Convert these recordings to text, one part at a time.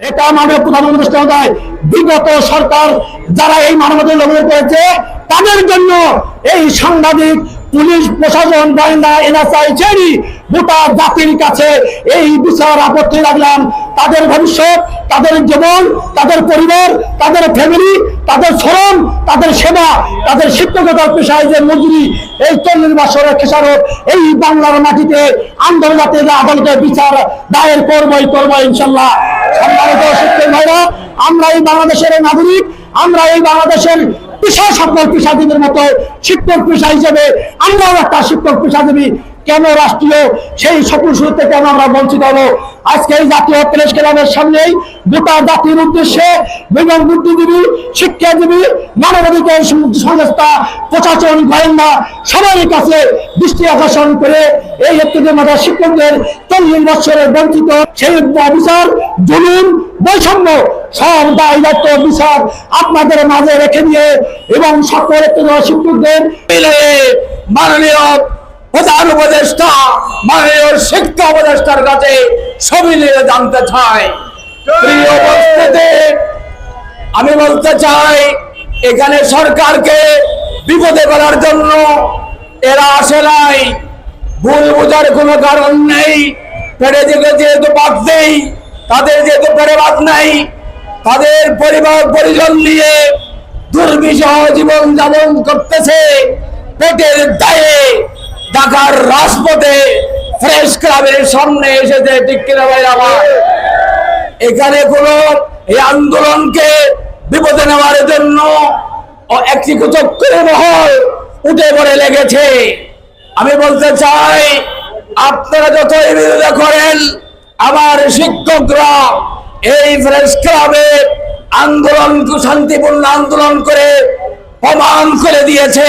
এটা আমাদের প্রধান অনুষ্ঠান দেয় বিগত সরকার যারা এই মানবতার লগ্ন করেছে, তাদের জন্য এই সাংবাদিক, পুলিশ, প্রশাসন, গোয়েন্দা, এনএসআই ছেড়ে গোটা জাতির কাছে এই বিচার আপত্তি রাখলাম। তাদের ভবিষ্যৎ তাদের জীবন, তাদের পরিবার, তাদের ফ্যামিলি তাদের শ্রম, তাদের সেবা, তাদের শিক্ষকতার পেশায় যে মজুরি, এই চল্লিশ বছরের খেসারত, এই বাংলার মাটিতে আন্দোলনাতে আদালতে বিচার, দায়ের করবই করব ইনশাল্লাহ সম্মানিত শিক্ষক ভাইরা, আমরা এই বাংলাদেশের নাগরিক, আমরা এই বাংলাদেশের পেশা সকল পেশাজীবীর মতো শিক্ষক পেশা হিসেবে, আমরাও একটা শিক্ষক পেশাজীবী কেন রাষ্ট্রীয় সেই সকল সুযোগ থেকে কেন আমরা বঞ্চিত হব? আজকে এই জাতীয় প্রেস ক্লাবের সামনেই গোটা জাতির উদ্দেশ্যে বিভিন্ন বুদ্ধিজীবী, শিক্ষাজীবী, মানবাধিকার সংস্থা প্রশাসন, গোয়েন্দা সবার কাছে দৃষ্টি আকর্ষণ করে এই একটিদের মধ্যে শিক্ষকদের চল্লিশ বছরের বঞ্চিত সেই অফিসার জুলুম, বৈষম্য সব দায় দায়িত্ব বিচার আপনাদের মাঝে রেখে দিয়ে এবং সকল শিক্ষকদের মাননীয় প্রধান মাননীয় শিক্ষা উপদেষ্টার কাছে সবিলে জানতে চাই। আমি বলতে চাই, এখানে সরকারকে বিপদে করার জন্য এরা আসে নাই। ভুল বোঝার কোনো কারণ নেই। পেটে যেতে যেহেতু বাদ নেই, তাদের যেহেতু পেটে বাদ নাই, তাদের পরিবার পরিজন নিয়ে দুর্বিষহ জীবন যাপন করতেছে। পেটের দায়ে ঢাকার রাজপথে ফ্রেশ ক্লাবের সামনে এসেছে, ঠিক কিনা ভাই আমার এখানে কোনো এই আন্দোলনকে বিপদে নেওয়ার জন্য একটি চক্রের মহল উঠে পড়ে লেগেছে। আমি বলতে চাই, আপনারা যতই বিরোধিতা করেন, আমার শিক্ষকরা এই প্রেস ক্লাবে আন্দোলন, শান্তিপূর্ণ আন্দোলন করে প্রমাণ করে দিয়েছে।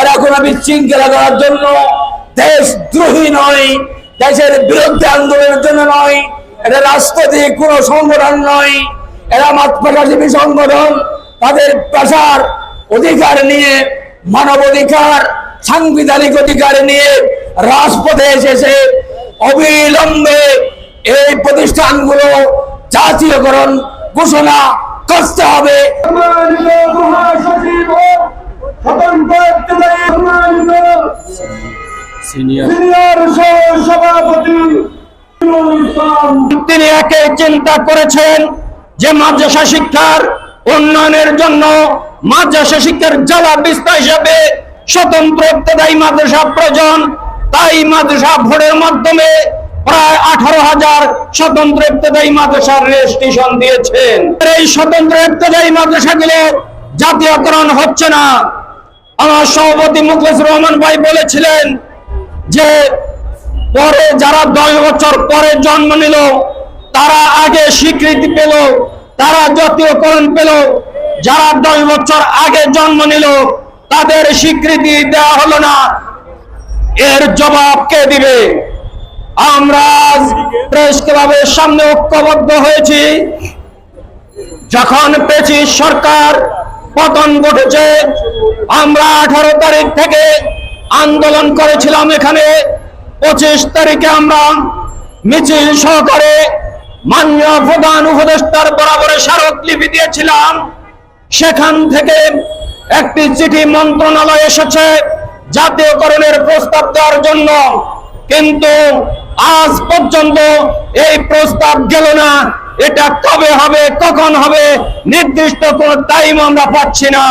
এরা কোনো বিশৃঙ্খলা করার জন্য দেশদ্রোহী নয়, দেশের বিরুদ্ধে আন্দোলনের জন্য নয়, এটা রাজনৈতিক কোন সংগঠন নয় এরা মাতৃভাষাজীবী সংগঠন, তাদের পেশার অধিকার নিয়ে, মানব অধিকার, সাংবিধানিক অধিকার নিয়ে রাজপথে এসেছে। অবিলম্বে এই প্রতিষ্ঠানগুলো জাতীয়করণ ঘোষণা করতে হবে। মহাসচিব সিনিয়র। সভাপতি তিনি একে চিন্তা করেছেন যে মাদ্রাসা শিক্ষার উন্নয়নের জন্য মাদ্রাসা শিক্ষার জেলা বিস্তার হিসাবে স্বতন্ত্র ইত্তেদায়ী মাদ্রাসা প্রয়োজন। তাই মাদ্রাসা ভোটের মাধ্যমে প্রায় আঠারো হাজার স্বতন্ত্র ইত্তেদায়ী মাদ্রাসার রেজিস্ট্রেশন দিয়েছেন। এই স্বতন্ত্র ইত্তেদায়ী মাদ্রাসাগুলো জাতীয়করণ হচ্ছে না। আমার সভাপতি মুখলেস রহমান ভাই বলেছিলেন যে পরে যারা দশ বছর পরে জন্ম নিল, তারা আগে স্বীকৃতি পেল, তারা জাতীয়করণ পেল। যারা দশ বছর আগে জন্ম নিল, তাদের স্বীকৃতি দেওয়া হলো না। এর জবাব কে দিবে? আমরা প্রেস ক্লাবের সামনে ঐক্যবদ্ধ হয়েছি। যখন পেছি সরকার পতন ঘটেছে, আমরা আঠারো তারিখ থেকে আন্দোলন করেছিলাম এখানে। পঁচিশ তারিখে আমরা মিছিল সহকারে মাননীয় প্রধান উপদেষ্টার বরাবরে স্মারকলিপি দিয়েছিলাম। সেখান থেকে একটি চিঠি মন্ত্রণালয় এসেছে জাতীয়করণের প্রস্তাব দেওয়ার জন্য। কিন্তু আজ পর্যন্ত এই প্রস্তাব গেল না। এটা কবে হবে, কখন হবে, নির্দিষ্ট কোনো টাইম আমরা পাচ্ছি না।